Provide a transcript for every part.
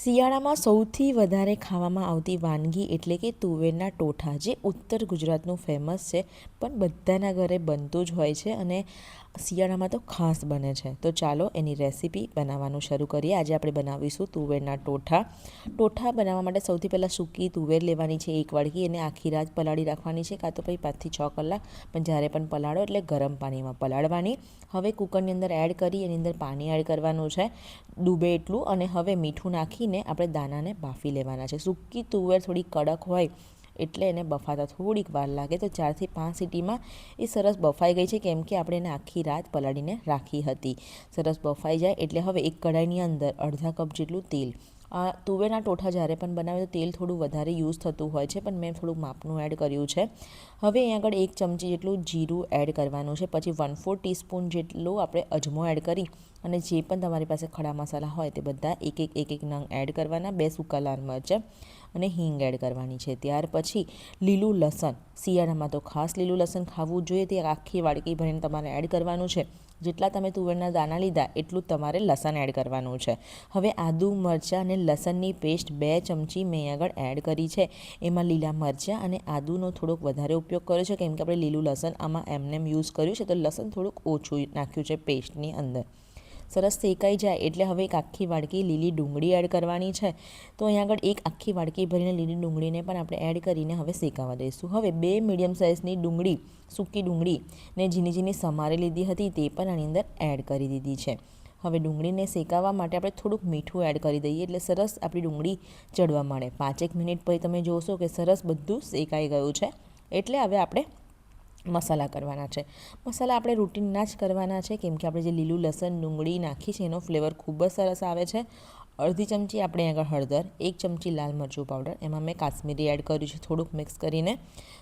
શિયાળામાં સૌથી વધારે ખાવામાં આવતી વાનગી એટલે કે તુવેરના ટોઠા, જે ઉત્તર ગુજરાતનું ફેમસ છે, પણ બધાના ઘરે બનતું જ હોય છે અને શિયાળામાં તો ખાસ બને છે. તો ચાલો એની રેસીપી બનાવવાનું શરૂ કરીએ. આજે આપણે બનાવીશું તુવેરના ટોઠા. ટોઠા બનાવવા માટે સૌથી પહેલાં સૂકી તુવેર લેવાની છે એક વાડકી, એને આખી રાત પલાળી રાખવાની છે. કાં તો પછી પાંચથી છ કલાક, પણ જ્યારે પણ પલાળો એટલે ગરમ પાણીમાં પલાળવાની. હવે કુકરની અંદર એડ કરી, એની અંદર પાણી એડ કરવાનું છે, ડૂબે એટલું અને હવે મીઠું નાખીને આપણે દાનાને બાફી લેવાના છે. સૂકી તુવેર થોડી કડક હોય એટલે એને બફાતા થોડીક વાર લાગે તો ચારથી પાંચ સીટીમાં એ સરસ બફાઈ ગઈ છે કેમ કે આપણે એને આખી રાત પલાળીને રાખી હતી. સરસ બફાઈ જાય એટલે હવે એક કઢાઈની અંદર અડધા કપ જેટલું તેલ આ તુવેરના ટોઠા જ્યારે પણ બનાવે તો તેલ થોડું વધારે યુઝ થતું હોય છે, પણ મેં થોડું માપનું એડ કર્યું છે. હવે અહીં આગળ એક ચમચી જેટલું જીરું એડ કરવાનું છે, પછી વન ફોર ટીસ્પૂન જેટલું આપણે અજમો એડ કરી અને જે પણ તમારી પાસે ખડા મસાલા હોય તે બધા એક એક એક એક નંગ એડ કરવાના, બે સૂકા લાલ મરચાં અને હિંગ એડ કરવાની છે. ત્યાર પછી લીલું લસણ, શિયાળામાં તો ખાસ લીલું લસણ ખાવું જોઈએ. તે આખી વાડકી ભરીને તમારે એડ કરવાનું છે. જેટલા તમે તુવેરના દાણા લીધા, એટલું તમારે લસણ એડ કરવાનું છે. હવે આદુ, મરચાં અને લસણની પેસ્ટ બે ચમચી મેં આગળ એડ કરી છે. એમાં લીલા મરચાં અને આદુનો થોડોક વધારે ઉપયોગ કર્યો છે. કેમ કે આપણે લીલું લસણ આમાં એમનેમ યુઝ કર્યું છે, તો લસણ થોડુંક ઓછું નાખ્યું છે પેસ્ટની અંદર. સરસ શેકાઈ જાય એટલે હવે એક આખી વાડકી લીલી ડુંગળી એડ કરવાની છે. તો અહીં આગળ એક આખી વાડકી ભરીને લીલી ડુંગળીને પણ આપણે એડ કરીને હવે શેકાવા દઈશું. હવે બે મીડિયમ સાઇઝની ડુંગળી, સૂકી ડુંગળી ને ઝીણી ઝીણી સમારી લીધી હતી તે પણ આની અંદર એડ કરી દીધી છે. હવે ડુંગળીને શેકાવવા માટે આપણે થોડુંક મીઠું એડ કરી દઈએ એટલે સરસ આપણી ડુંગળી ચડવા માંડે. પાંચેક મિનિટ પછી તમે જોશો કે સરસ બધું શેકાઈ ગયું છે. એટલે હવે આપણે મસાલા કરવાના છે. મસાલા આપણે રૂટીનના જ કરવાના છે. કેમ કે આપણે જે લીલું, લસણ, ડુંગળી નાખી છે, એનો ફ્લેવર ખૂબ જ સરસ આવે છે. અડધી ચમચી આપણે આગળ હળદર, એક ચમચી લાલ મરચું પાવડર, એમાં મેં કાશ્મીરી એડ કર્યું છે થોડુંક મિક્સ કરીને.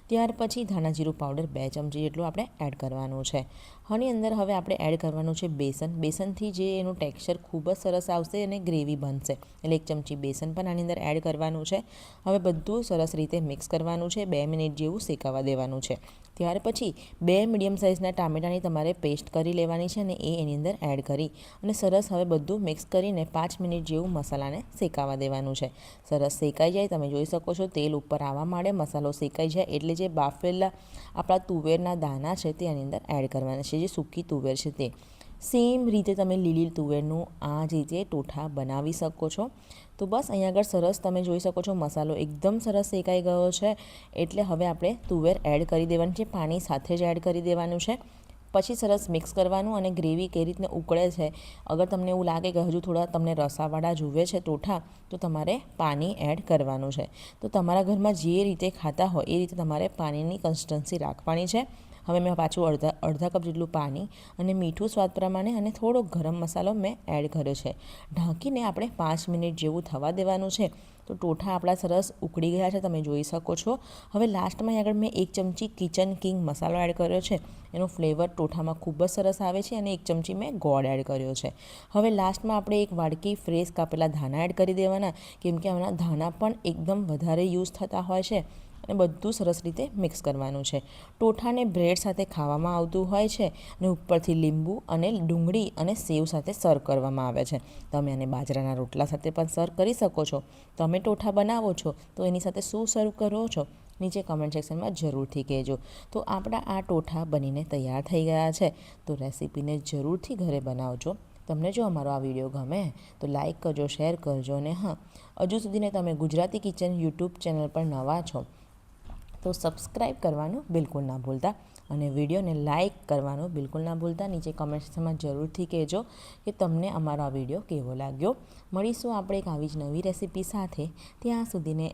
ત્યાર પછી ધાણા જીરું પાવડર બે ચમચી જેટલું આપણે એડ કરવાનું છે. આની અંદર હવે આપણે એડ કરવાનું છે બેસન. બેસનથી જે એનું ટેક્સચર ખૂબ જ સરસ આવશે અને ગ્રેવી બનશે. એટલે એક ચમચી બેસન પણ આની અંદર એડ કરવાનું છે. હવે બધું સરસ રીતે મિક્સ કરવાનું છે. બે મિનિટ જેવું શેકાવા દેવાનું છે. ત્યાર પછી બે મીડિયમ સાઇઝના ટામેટાની તમારે પેસ્ટ કરી લેવાની છે અને એ એની અંદર એડ કરી. અને સરસ હવે બધું મિક્સ કરીને પાંચ મિનિટ જેવું મસાલાને શેકાવા દેવાનું છે. સરસ શેકાઈ જાય. તમે જોઈ શકો છો તેલ ઉપર આવવા માંડે મસાલો શેકાઈ જાય. એટલે જે બાફેલા આપણા તુવેરના દાના છે તે આની અંદર એડ કરવાના છે. જે સૂકી તુવેર છે તે. સેમ રીતે તમે લીલી તુવેરનું આ જ રીતે ટોઠા બનાવી શકો છો. તો બસ અહીંયા આગળ સરસ તમે જોઈ શકો છો, મસાલો એકદમ સરસ શેકાઈ ગયો છે. એટલે હવે આપણે તુવેર એડ કરી દેવાની છે, પાણી સાથે જ એડ કરી દેવાનું છે. પછી સરસ મિક્સ કરવાનું અને ગ્રેવી કઈ રીતને ઉકળે છે. અગર તમને એવું લાગે કે હજુ થોડા તમને રસાવાળા જુએ છે ટોઠા, તો તમારે પાણી એડ કરવાનું છે. તો તમારા ઘરમાં જે રીતે ખાતા હોય એ રીતે તમારે પાણીની કન્સિસ્ટન્સી રાખવાની છે. હવે મેં પાછું અડધા અડધા કપ જેટલું પાણી અને મીઠું સ્વાદ પ્રમાણે અને થોડો ગરમ મસાલો મેં એડ કર્યો છે. ઢાંકીને આપણે પાંચ મિનિટ જેવું થવા દેવાનું છે. તો ટોઠા આપણા સરસ ઉકળી ગયા છે, તમે જોઈ શકો છો. હવે લાસ્ટમાં આગળ મેં એક ચમચી કિચન કિંગ મસાલો એડ કર્યો છે. એનો ફ્લેવર ટોઠામાં ખૂબ જ સરસ આવે છે અને એક ચમચી મેં ગોળ એડ કર્યો છે. હવે લાસ્ટમાં આપણે એક વાડકી ફ્રેશ કાપેલા ધાના એડ કરી દેવાના, કેમ કે આના ધાના પણ એકદમ વધારે યુઝ થતા હોય છે. અને બધું સરસ રીતે મિક્સ કરવાનું છે. ટોઠાને બ્રેડ સાથે ખાવામાં આવતું હોય છે અને ઉપરથી લીંબુ અને ડુંગળી અને સેવ સાથે સર્વ કરવામાં આવે છે. તમે આને બાજરાના રોટલા સાથે પણ સર્વ કરી શકો છો. તમે ટોઠા બનાવો છો તો એની સાથે શું સર્વ કરો છો નીચે કમેન્ટ સેક્શનમાં જરૂરથી કહેજો. તો આપણા આ ટોઠા બનીને તૈયાર થઈ ગયા છે. તો રેસીપીને જરૂરથી ઘરે બનાવજો. તમને જો અમારો આ વીડિયો ગમે તો લાઇક કરજો, શેર કરજો અને હા, હજુ સુધીને તમે ગુજરાતી કિચન યુટ્યુબ ચેનલ પર નવા છો તો સબસ્ક્રાઈબ કરવાનું બિલકુલ ના ભૂલતા અને વિડીયોને લાઇક કરવાનું બિલકુલ ના ભૂલતા. નીચે કમેન્ટ સેક્શનમાં જરૂરથી કહેજો કે તમને અમારો આ વીડિયો કેવો લાગ્યો. મળીશું આપણે એક આવી જ નવી રેસીપી સાથે. ત્યાં સુધીને